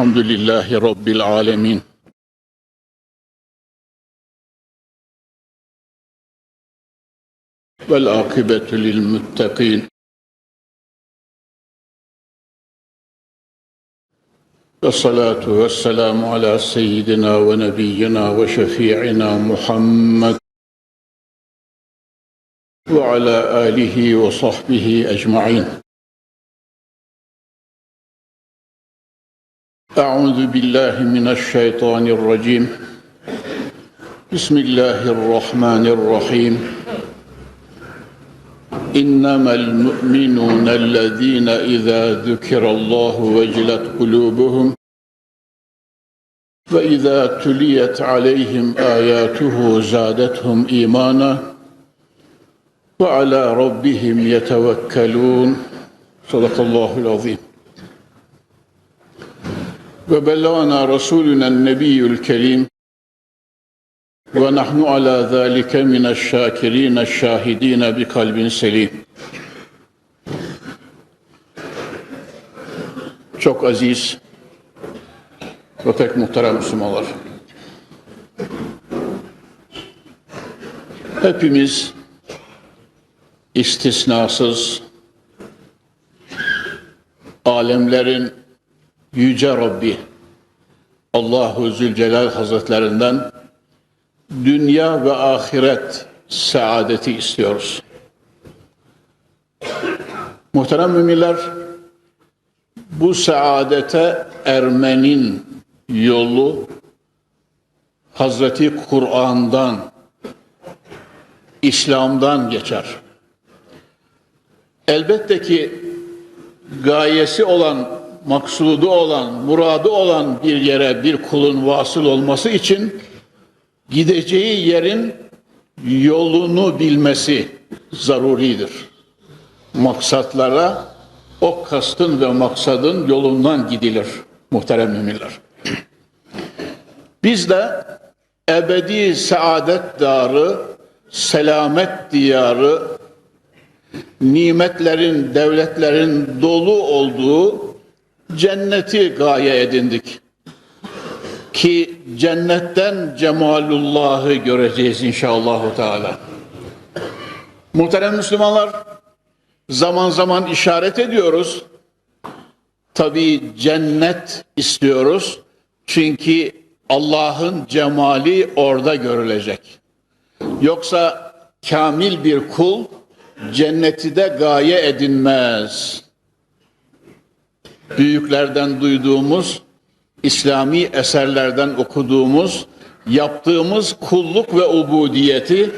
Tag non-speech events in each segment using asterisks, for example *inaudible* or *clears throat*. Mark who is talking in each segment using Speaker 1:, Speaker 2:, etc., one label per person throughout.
Speaker 1: الحمد لله رب العالمين. والعاقبة للمتقين. والصلاة والسلام على سيدنا ونبينا وشفيعنا محمد. وعلى آله وصحبه أجمعين. أعوذ بالله من الشيطان الرجيم. بسم الله الرحمن الرحيم. إنما المؤمنون الذين إذا ذكر الله وجلت قلوبهم وإذا تليت عليهم آياته زادتهم إيمانا وعلى ربهم يتوكلون. صدق الله العظيم. وبلغنا رسولنا النبي الكريم ونحن على ذلك من الشاكرين الشاهدين بقلب selim. Çok aziz ve pek muhterem Müslümanlar. Hepimiz istisnasız alemlerin Yüce Rabbi Allahu Zülcelal Hazretlerinden dünya ve ahiret saadeti istiyoruz. Muhterem müminler, bu saadete ermenin yolu Hazreti Kur'an'dan, İslam'dan geçer. Elbette ki gayesi olan, maksudu olan, muradı olan bir yere bir kulun vasıl olması için gideceği yerin yolunu bilmesi zaruridir. Maksatlara o kastın ve maksadın yolundan gidilir muhterem müminler. Biz de ebedi saadet darı, selamet diyarı, nimetlerin, devletlerin dolu olduğu cenneti gaye edindik ki cennetten cemalullahı göreceğiz inşallah Teala. Muhterem Müslümanlar, zaman zaman işaret ediyoruz. Tabii cennet istiyoruz. Çünkü Allah'ın cemali orada görülecek. Yoksa kamil bir kul cenneti de gaye edinmez. Büyüklerden duyduğumuz İslami eserlerden okuduğumuz, yaptığımız kulluk ve ubudiyeti,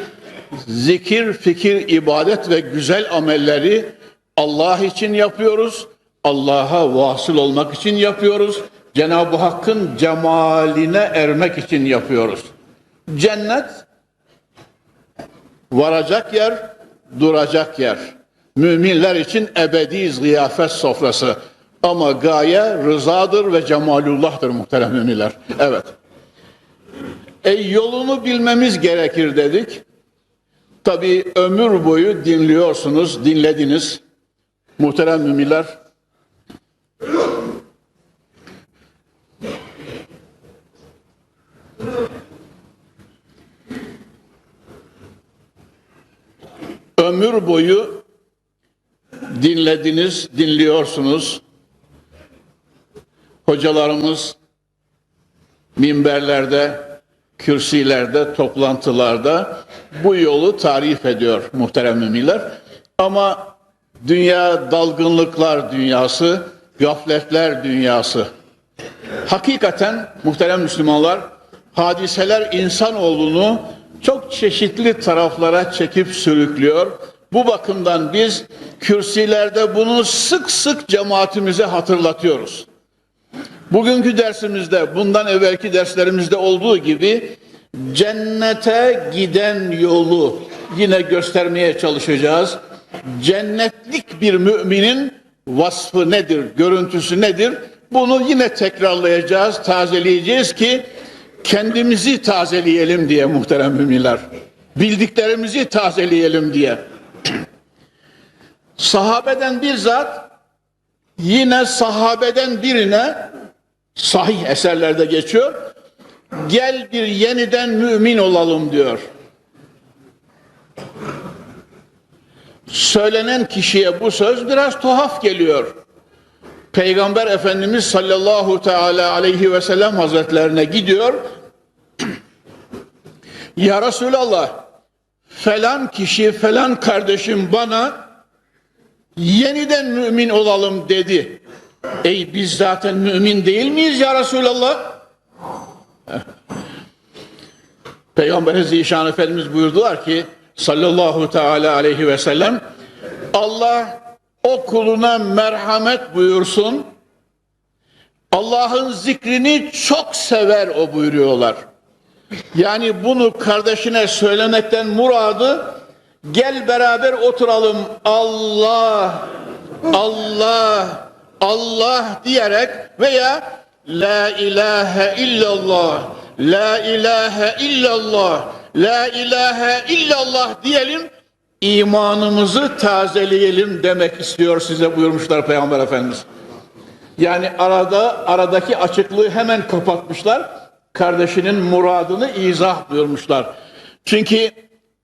Speaker 1: zikir, fikir, ibadet ve güzel amelleri Allah için yapıyoruz. Allah'a vasıl olmak için yapıyoruz. Cenab-ı Hakk'ın cemaline ermek için yapıyoruz. Cennet varacak yer, duracak yer. Müminler için ebedi ziyafet sofrası. Ama gaye rızadır ve cemalullah'tır muhterem müminler. Evet. E yolunu bilmemiz gerekir dedik. Tabi ömür boyu dinliyorsunuz, dinlediniz. Muhterem müminler. Ömür boyu dinlediniz, dinliyorsunuz hocalarımız minberlerde, kürsilerde, toplantılarda bu yolu tarif ediyor muhterem müminler. Ama dünya dalgınlıklar dünyası, gafletler dünyası. Hakikaten muhterem Müslümanlar, hadiseler insanoğlunu çok çeşitli taraflara çekip sürüklüyor. Bu bakımdan biz kürsilerde bunu sık sık cemaatimize hatırlatıyoruz. Bugünkü dersimizde bundan evvelki derslerimizde olduğu gibi cennete giden yolu yine göstermeye çalışacağız. Cennetlik bir müminin vasfı nedir, görüntüsü nedir? Bunu yine tekrarlayacağız, tazeleyeceğiz ki kendimizi tazeleyelim diye muhterem müminler. Bildiklerimizi tazeleyelim diye. Sahabeden bir zat yine sahabeden birine sahih eserlerde geçiyor. Gel bir yeniden mümin olalım diyor. Söylenen kişiye bu söz biraz tuhaf geliyor. Peygamber Efendimiz sallallahu teala aleyhi ve sellem hazretlerine gidiyor. *clears throat* ya Resulallah falan kişi falan kardeşim bana yeniden mümin olalım dedi. Ey biz zaten mümin değil miyiz ya Resulallah? Peygamber Zişan Efendimiz buyurdular ki sallallahu teala aleyhi ve sellem Allah o kuluna merhamet buyursun. Allah'ın zikrini çok sever o buyuruyorlar. Yani bunu kardeşine söylemekten muradı gel beraber oturalım Allah Allah Allah diyerek veya La ilahe illallah La ilahe illallah La ilahe illallah diyelim imanımızı tazeleyelim demek istiyor size buyurmuşlar Peygamber Efendimiz. Yani arada aradaki açıklığı hemen kapatmışlar. Kardeşinin muradını izah buyurmuşlar. Çünkü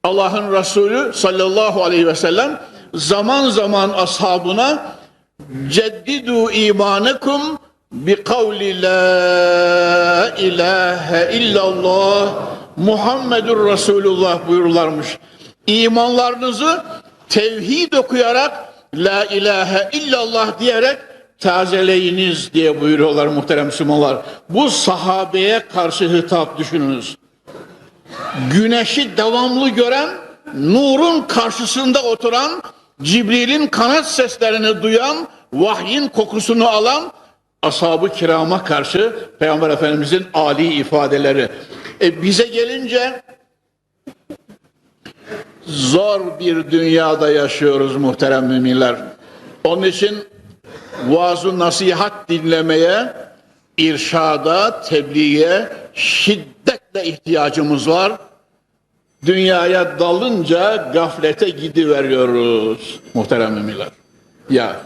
Speaker 1: Allah'ın Resulü sallallahu aleyhi ve sellem zaman zaman ashabına ceddidu imanekum bi kavli la ilahe illallah Muhammedur Resulullah buyururlarmış. İmanlarınızı tevhid okuyarak la ilahe illallah diyerek tazeleyiniz diye buyuruyorlar muhterem Müslümanlar. Bu sahabeye karşı hitap düşününüz. Güneşi devamlı gören, nurun karşısında oturan, Cibril'in kanat seslerini duyan, vahyin kokusunu alan ashab-ı kirama karşı Peygamber Efendimizin ali ifadeleri. E bize gelince zor bir dünyada yaşıyoruz muhterem müminler. Onun için vaaz nasihat dinlemeye, irşada, tebliğe şiddetle ihtiyacımız var. Dünyaya dalınca gaflete gidiveriyoruz muhterem müminler. Ya